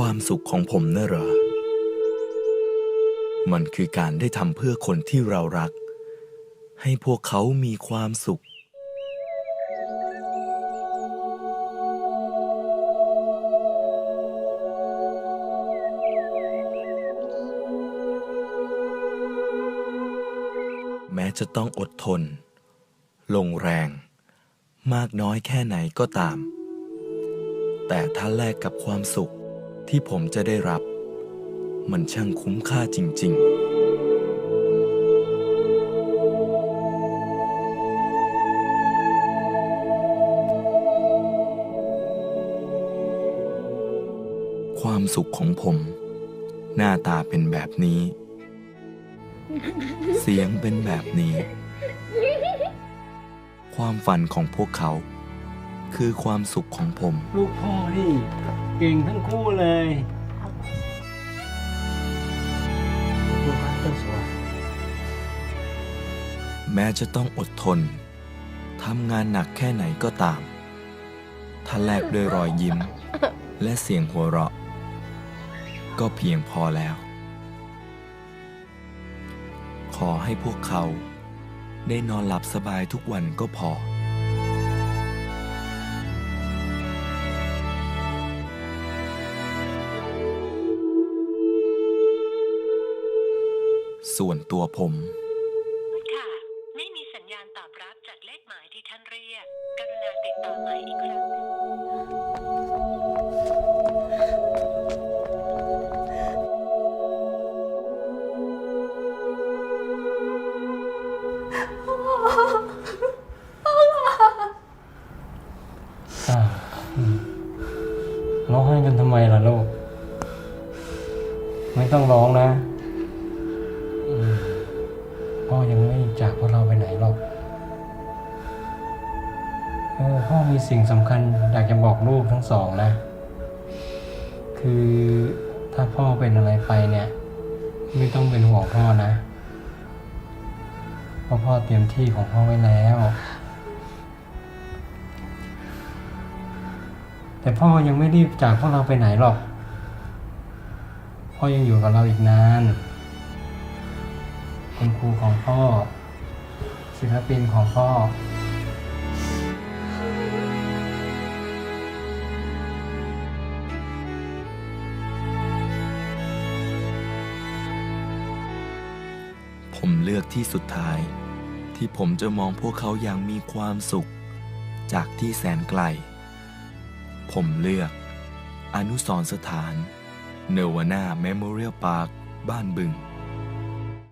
ความสุขของผมน่ะเหรอ มันคือการได้ทำเพื่อคนที่เรารัก ให้พวกเขามีความสุข แม้จะต้องอดทน ลงแรง มากน้อยแค่ไหนก็ตาม แต่ถ้าแลกกับความสุข ที่ผมจะได้รับ มันช่างคุ้มค่าจริง ๆความสุขของผม หน้าตาเป็นแบบนี้ เสียงเป็นแบบนี้ ความฝันของพวกเขา คือความสุขของผม ลูกพ่อนี่เก่งทั้งคู่เลยคุณพระเจ้าสัวแม้จะต้องอดทนทำงานหนักแค่ไหนก็ตาม ถ้าแลกด้วยรอยยิ้ม และเสียงหัวเราะ ก็เพียงพอแล้ว ขอให้พวกเขาได้นอนหลับสบายทุกวันก็พอ ส่วนตัวผม ค่ะ ไม่มีสัญญาณตอบรับจากเลขหมายที่ท่านเรียก กรุณาติดต่อใหม่อีกครั้งหนึ่งอ่าอืมร้องไห้กันทำไมล่ะลูก ไม่ต้องร้องนะอืม พ่อยังไม่จากพวกเราไปไหนหรอกเออพ่อมีสิ่งสำคัญอยากจะบอกลูกทั้งสองนะ คือถ้าพ่อเป็นอะไรไปเนี่ย ไม่ต้องเป็นห่วงพ่อนะเพราะพ่อเตรียมที่ของพ่อไว้แล้ว แต่พ่อยังไม่รีบจากพวกเราไปไหนหรอก พ่อยังอยู่กับเราอีกนาน คุณครูของพ่อ ศิลปินของพ่อผมเลือกที่สุดท้าย ที่ผมจะมองพวกเขาอย่างมีความสุข จากที่แสนไกล ผมเลือก อนุสรสถาน เนวาน่าเมโมเรียลพาร์คบ้านบึง